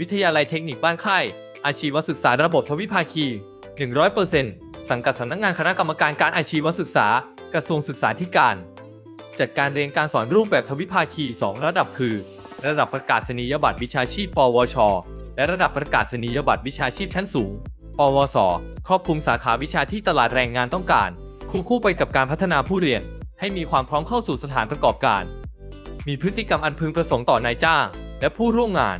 วิทยาลัยเทคนิคบ้านค่าย อาชีวศึกษาระบบทวิภาคี 100%สังกัดสำนักงานคณะกรรมการการอาชีวศึกษา กระทรวงศึกษาธิการ จัดการเรียนการสอนรูปแบบทวิภาคี 2 ระดับคือ ระดับประกาศนียบัตรวิชาชีพ ปวช และระดับประกาศนียบัตรวิชาชีพชั้นสูง ปวส ครอบคลุมสาขาวิชาที่ตลาดแรงงานต้องการคู่คู่ไปกับการพัฒนาผู้เรียน ให้มีความพร้อมเข้าสู่สถานประกอบการ มีพฤติกรรมอันพึงประสงค์ต่อนายจ้าง และผู้ร่วมงาน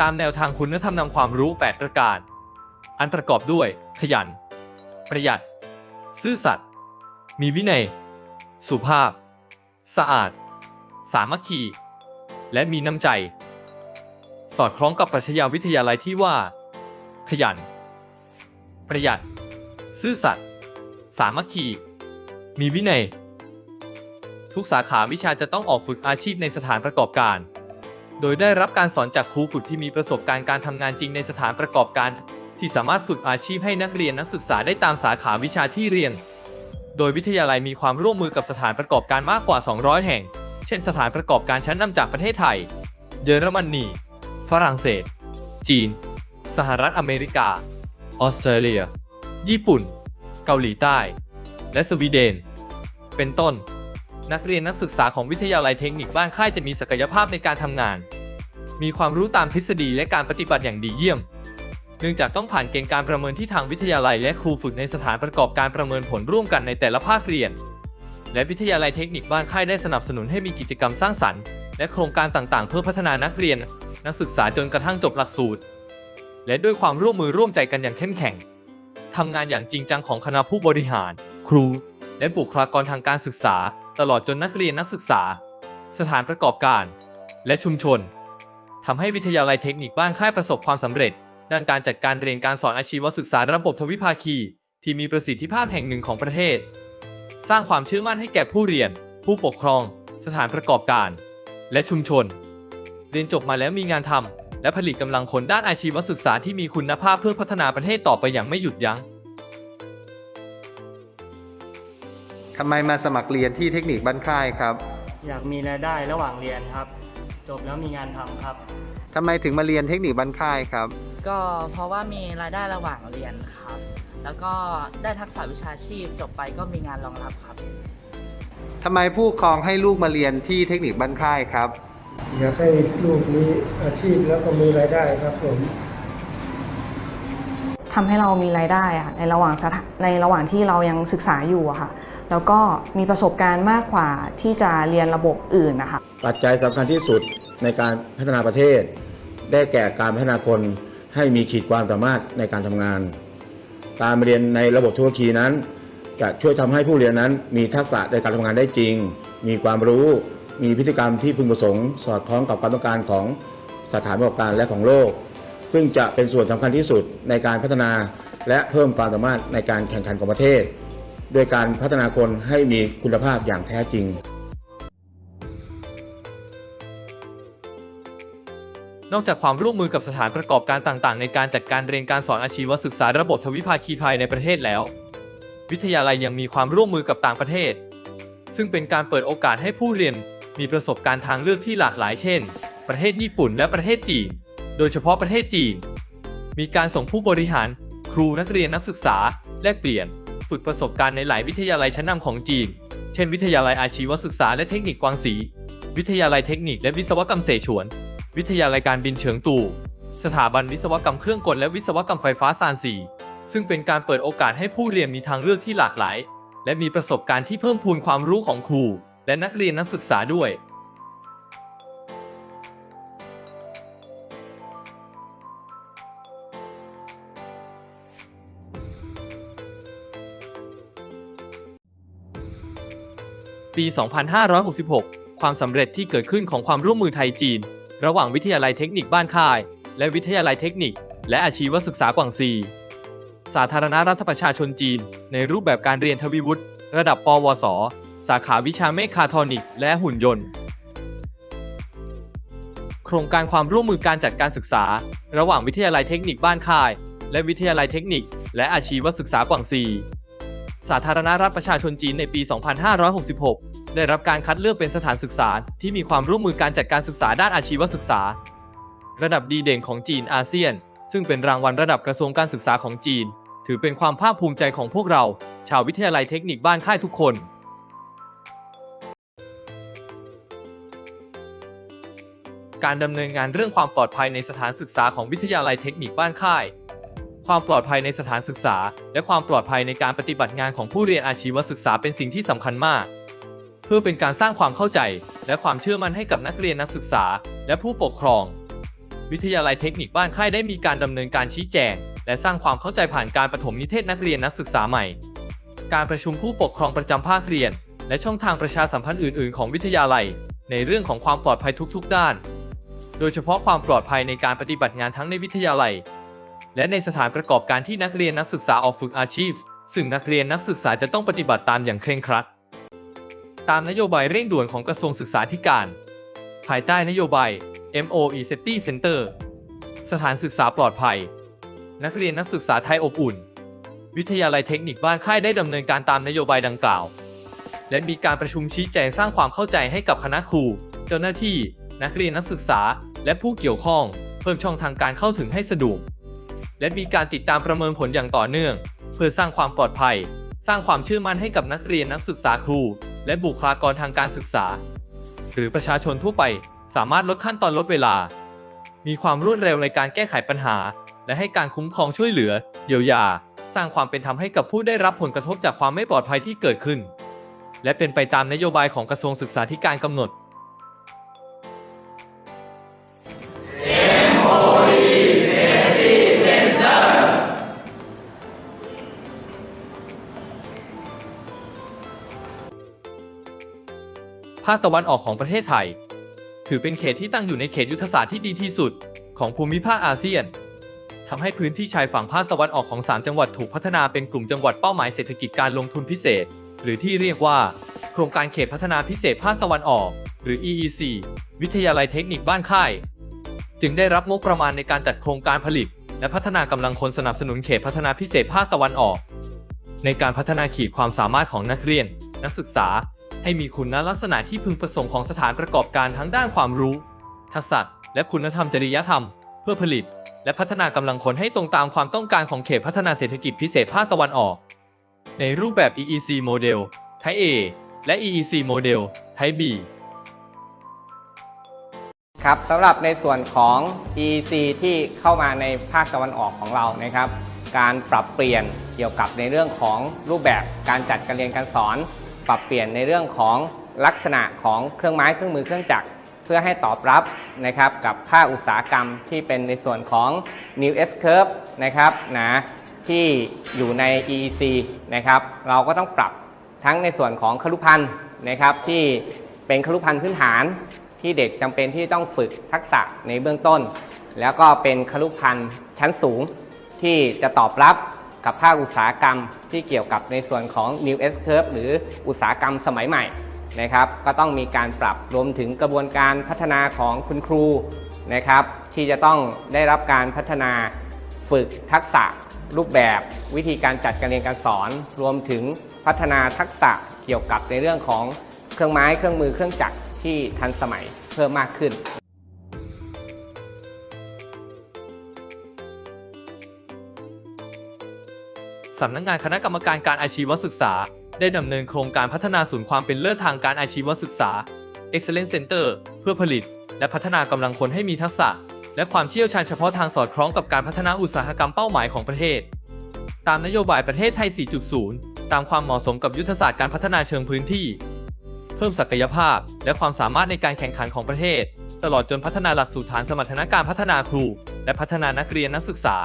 ตามแนวทางคุณธรรมนำความรู้ 8 ประการ อันประกอบด้วย ขยัน ประหยัด ซื่อสัตย์ มีวินัย สุภาพ สะอาด สามัคคี และมีน้ำใจ สอดคล้องกับปรัชญาวิทยาลัยที่ว่า ขยัน ประหยัด ซื่อสัตย์ สามัคคี มีวินัย ทุกสาขาวิชาจะต้องออกฝึกอาชีพในสถานประกอบการ โดยได้รับการสอนจากครูฝึกที่มีประสบการณ์การทำงานจริงในสถานประกอบการ ที่สามารถฝึกอาชีพให้นักเรียนนักศึกษาได้ตามสาขาวิชาที่เรียน โดยวิทยาลัยมีความร่วมมือกับสถานประกอบการมากกว่า 200 แห่ง เช่น สถานประกอบการชั้นนำจากประเทศไทย เยอรมนี ฝรั่งเศส จีน สหรัฐอเมริกา ออสเตรเลีย ญี่ปุ่น เกาหลีใต้ และสวีเดน เป็นต้น นักเรียนนักศึกษาของวิทยาลัยเทคนิคบ้านค่ายจะมีศักยภาพในการทำงาน มีความรู้ตามทฤษฎีและการปฏิบัติอย่างดีเยี่ยม เนื่องจากต้องผ่านเกณฑ์การประเมินที่ทางวิทยาลัย และครูฝึกในสถานประกอบการประเมินผลร่วมกันในแต่ละภาคเรียน และวิทยาลัยเทคนิคบ้านค่ายได้สนับสนุนให้มีกิจกรรมสร้างสรรค์ และโครงการต่างๆ เพื่อพัฒนานักเรียน นักศึกษาจนกระทั่งจบหลักสูตร และด้วยความร่วมมือร่วมใจกันอย่างเข้มแข็งทำงานอย่างจริงจังของคณะผู้บริหาร ครู และบุคลากรทางการศึกษา ตลอดจนนักเรียนนักศึกษา สถานประกอบการ และชุมชน ทำให้วิทยาลัยเทคนิคบ้านค่ายประสบความสำเร็จ ด้านการจัดการเรียนการสอนอาชีวศึกษาระบบทวิภาคี ที่มีประสิทธิภาพแห่งหนึ่งของประเทศ สร้างความเชื่อมั่นให้แก่ผู้เรียน ผู้ปกครอง สถานประกอบการ และชุมชน เรียนจบมาแล้วมีงานทำและผลิตกำลังคนด้านอาชีวศึกษาที่มีคุณภาพเพื่อพัฒนาประเทศต่อไปอย่างไม่หยุดยั้งทำไมมาสมัครเรียนที่เทคนิคบ้านค่ายครับ อยากมีรายได้ระหว่างเรียนครับ จบแล้วมีงานทำครับ ทำไมถึงมาเรียนเทคนิคบ้านค่ายครับ ก็เพราะว่ามีรายได้ระหว่างเรียนครับ แล้วก็ได้ทักษะวิชาชีพจบไปก็มีงานรองรับครับ ทำไมผู้ปกครองให้ลูกมาเรียนที่เทคนิคบ้านค่ายครับ อยากให้ลูกมีอาชีพแล้วก็มีรายได้ครับผม ทำให้เรามีรายได้อะในระหว่างสถาในระหว่างที่เรายังศึกษาอยู่อะค่ะ แล้วก็มีประสบการณ์มากกว่าที่จะเรียนระบบอื่นนะคะปัจจัยสำคัญที่สุดในการพัฒนาประเทศ ได้แก่การพัฒนาคนให้มีขีดความสามารถในการทำงาน การเรียนในระบบธุรกีนั้น จะช่วยทำให้ผู้เรียนนั้น มีทักษะในการทำงานได้จริง มีความรู้ มีพฤติกรรมที่พึงประสงค์ สอดคล้องกับความต้องการของสถานประกอบการและของโลก ซึ่งจะเป็นส่วนสำคัญที่สุดในการพัฒนา และเพิ่มความสามารถในการแข่งขันของประเทศ ด้วยการพัฒนาคนให้มีคุณภาพอย่างแท้จริง นอกจากความร่วมมือกับสถานประกอบการต่างๆ ในการจัดการเรียนการสอนอาชีวศึกษาระบบทวิภาคีภายในประเทศแล้ว วิทยาลัยยังมีความร่วมมือกับต่างประเทศ ซึ่งเป็นการเปิดโอกาสให้ผู้เรียนมีประสบการณ์ทางเลือกที่หลากหลายเช่น ประเทศญี่ปุ่นและประเทศจีน โดยเฉพาะประเทศจีน มีการส่งผู้บริหาร ครูนักเรียนนักศึกษาแลกเปลี่ยน ฝึกประสบการณ์ในหลายวิทยาลัยชั้นนำของจีน เช่น วิทยาลัยอาชีวศึกษาและเทคนิคกวางศรีวิทยาลัยเทคนิคและวิศวกรรมเสฉวน วิทยาลัยการบินเฉิงตูสถาบันวิศวกรรมเครื่องกลและวิศวกรรมไฟฟ้าซานซีซึ่งเป็นการเปิดโอกาสให้ผู้เรียนมีทางเลือกที่หลากหลาย และมีประสบการณ์ที่เพิ่มพูนความรู้ของครู และนักเรียนนักศึกษาด้วย ปี 2566 ความสำเร็จที่เกิดขึ้นของความร่วมมือไทยจีน ระหว่างวิทยาลัยเทคนิคบ้านค่าย และวิทยาลัยเทคนิค และอาชีวศึกษากวางซี สาธารณรัฐประชาชนจีน ในรูปแบบการเรียนทวีวุฒิระดับปวส สาขาวิชาเมคาทรอนิก และหุ่นยนต์ โครงการความร่วมมือการจัดการศึกษา ระหว่างวิทยาลัยเทคนิคบ้านค่าย และวิทยาลัยเทคนิค และอาชีวศึกษากวางซี สาธารณรัฐประชาชนจีนในปี 2566 ได้รับการคัดเลือกเป็นสถานศึกษา ที่มีความร่วมมือการจัดการศึกษาด้านอาชีวศึกษา ระดับดีเด่นของจีนอาเซียน ซึ่งเป็นรางวัลระดับกระทรวงการศึกษาของจีน ถือเป็นความภาคภูมิใจของพวกเรา ชาววิทยาลัยเทคนิคบ้านค่ายทุกคน การดำเนินงานเรื่องความปลอดภัยในสถานศึกษาของวิทยาลัยเทคนิคบ้านค่าย ความปลอดภัยในสถานศึกษา และความปลอดภัยในการปฏิบัติงานของผู้เรียนอาชีวศึกษาเป็นสิ่งที่สำคัญมาก เพื่อเป็นการสร้างความเข้าใจ และความเชื่อมั่นให้กับนักเรียนนักศึกษา และผู้ปกครอง วิทยาลัยเทคนิคบ้านค่ายได้มีการดำเนินการชี้แจง และสร้างความเข้าใจผ่านการปฐมนิเทศนักเรียนนักศึกษาใหม่ การประชุมผู้ปกครองประจำภาคเรียน และช่องทางประชาสัมพันธ์อื่น ๆ ของวิทยาลัย ในเรื่องของความปลอดภัยทุก ๆ ด้าน โดยเฉพาะความปลอดภัยในการปฏิบัติงานทั้งในวิทยาลัย และในสถานประกอบการที่นักเรียนนักศึกษาออกฝึกอาชีพ ซึ่งนักเรียนนักศึกษาจะต้องปฏิบัติตามอย่างเคร่งครัด ตามนโยบายเร่งด่วนของกระทรวงศึกษาธิการ ภายใต้นโยบาย MOE Safety Center สถานศึกษาปลอดภัย นักเรียนนักศึกษาไทยอบอุ่น วิทยาลัยเทคนิคบ้านค่ายได้ดำเนินการตามนโยบายดังกล่าว และมีการประชุมชี้แจงสร้างความเข้าใจให้กับคณะครู เจ้าหน้าที่ นักเรียนนักศึกษา และผู้เกี่ยวข้อง เพิ่มช่องทางการเข้าถึงให้สะดวก และมีการติดตามประเมินผลอย่างต่อเนื่อง เพื่อสร้างความปลอดภัย สร้างความเชื่อมั่นให้กับนักเรียนนักศึกษาครู และบุคลากรทางการศึกษา หรือประชาชนทั่วไป สามารถลดขั้นตอนลดเวลา มีความรวดเร็วในการแก้ไขปัญหา และให้การคุ้มครองช่วยเหลือ เยียวยา สร้างความเป็นธรรมให้กับผู้ได้รับผลกระทบจากความไม่ปลอดภัยที่เกิดขึ้น และเป็นไปตามนโยบายของกระทรวงศึกษาธิการกำหนด ภาคตะวันออกของประเทศไทย ถือเป็นเขตที่ตั้งอยู่ในเขตยุทธศาสตร์ที่ดีที่สุด ของภูมิภาคอาเซียนทำให้พื้นที่ชายฝั่งภาคตะวันออกของ 3 จังหวัดถูกพัฒนาเป็นกลุ่มจังหวัดเป้าหมายเศรษฐกิจการลงทุนพิเศษ หรือที่เรียกว่า โครงการเขตพัฒนาพิเศษภาคตะวันออก หรือ EEC วิทยาลัยเทคนิคบ้านค่าย จึงได้รับงบประมาณในการจัดโครงการผลิต และพัฒนากำลังคนสนับสนุนเขตพัฒนาพิเศษภาคตะวันออก ในการพัฒนาขีดความสามารถของนักเรียน นักศึกษา ให้มีคุณลักษณะที่พึงประสงค์ของสถานประกอบการทั้งด้านความรู้ ทักษะ และคุณธรรมจริยธรรม เพื่อผลิต และพัฒนากำลังคนให้ตรงตามความต้องการของเขตพัฒนาเศรษฐกิจพิเศษภาคตะวันออก ในรูปแบบ EEC โมเดล Type A และ EEC โมเดล Type B ครับสำหรับในส่วนของ EEC ที่เข้ามาในภาคตะวันออกของเรานะครับ การปรับเปลี่ยนเกี่ยวกับในเรื่องของรูปแบบการจัดการเรียนการสอน ปรับเปลี่ยนในเรื่องของลักษณะของเครื่องไม้เครื่องมือเครื่องจักร เพื่อให้ตอบรับนะครับกับภาคอุตสาหกรรมที่เป็นในส่วนของ New S Curve นะครับนะที่อยู่ใน EEC นะครับเราก็ต้องปรับทั้งในส่วนของคลุพันธ์นะครับที่เป็นคลุพันธ์พื้นฐานที่เด็กจำเป็นที่ต้องฝึกทักษะในเบื้องต้น แล้วก็เป็นคลุพันธ์ชั้นสูงที่จะตอบรับ กับภาคอุตสาหกรรมที่เกี่ยวกับในส่วนของ New S Curve หรืออุตสาหกรรมสมัยใหม่นะครับ ก็ต้องมีการปรับรวมถึงกระบวนการพัฒนาของคุณครูนะครับ ที่จะต้องได้รับการพัฒนาฝึกทักษะรูปแบบวิธีการจัดการเรียนการสอน รวมถึงพัฒนาทักษะเกี่ยวกับในเรื่องของเครื่องไม้เครื่องมือเครื่องจักรที่ทันสมัยเพิ่มมากขึ้นำนักงานคณะกรรมการการอาชีวศึกษา ได้ดำเนินโครงการพัฒนาศูนย์ความเป็นเลิศทางการอาชีวศึกษา Excellence Center เพื่อผลิต และพัฒนากำลังคนให้มีทักษะ และความเชี่ยวชาญเฉพาะทางสอดคล้องกับการพัฒนาอุตสาหกรรมเป้าหมายของประเทศ ตามนโยบายประเทศไทย 4.0 ตามความเหมาะสมกับยุทธศาสตร์การพัฒนาเชิงพื้นที่ เพิ่มศักยภาพ และความสามารถในการแข่งขันของประเทศ ตลอดจนพัฒนาหลักสูตรฐานสมรรถนะการพัฒนาครู และพัฒนานักเรียนนักศึกษา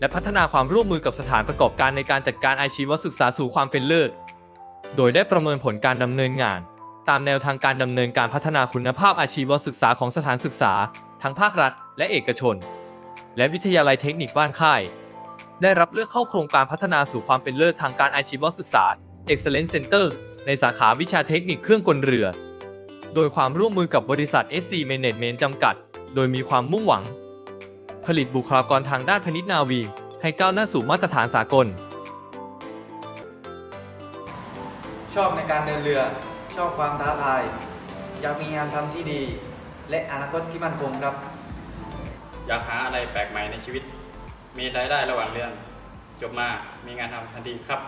และพัฒนาความร่วมมือกับสถานประกอบการในการจัดการอาชีวศึกษาสู่ความเป็นเลิศ โดยได้ประเมินผลการดำเนินงาน ตามแนวทางการดำเนินการพัฒนาคุณภาพอาชีวศึกษาของสถานศึกษา ทั้งภาครัฐ และเอกชน และวิทยาลัยเทคนิคบ้านค่าย ได้รับเลือกเข้าโครงการพัฒนาสู่ความเป็นเลิศทางการอาชีวศึกษา Excellence Center ในสาขาวิชาเทคนิคเครื่องกลเรือ โดยความร่วมมือกับบริษัท SC Management จำกัด โดยมีความมุ่งหวัง ผลิตบุคลากรทางด้านพนิษนาวี ให้ก้าวหน้าสู่มาตรฐานสากล ชอบในการเดินเรือ ชอบความท้าทาย อยากมีงานทำที่ดี และอนาคตที่มั่นคงครับ อยากหาอะไรแปลกใหม่ในชีวิต มีรายได้ระหว่างเรียน จบมามีงานทำทันทีครับ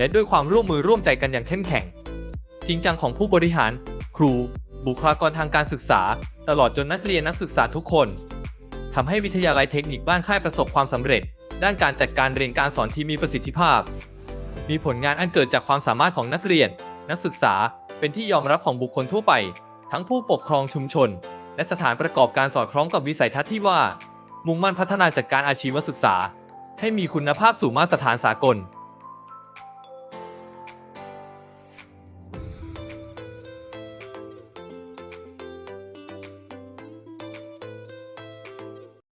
และด้วยความร่วมมือร่วมใจกันอย่างเข้มแข็ง จริงจังของผู้บริหาร ครู บุคลากรทางการศึกษา ตลอดจนนักเรียนนักศึกษาทุกคนทำให้วิทยาลัยเทคนิคบ้านค่ายประสบความสำเร็จ ด้านการจัดการเรียนการสอนที่มีประสิทธิภาพ มีผลงานอันเกิดจากความสามารถของนักเรียน นักศึกษาเป็นที่ยอมรับของบุคคลทั่วไป ทั้งผู้ปกครองชุมชน และสถานประกอบการสอดคล้องกับวิสัยทัศน์ที่ว่า มุ่งมั่นพัฒนาจัดการอาชีวศึกษา ให้มีคุณภาพสู่มาตรฐานสากล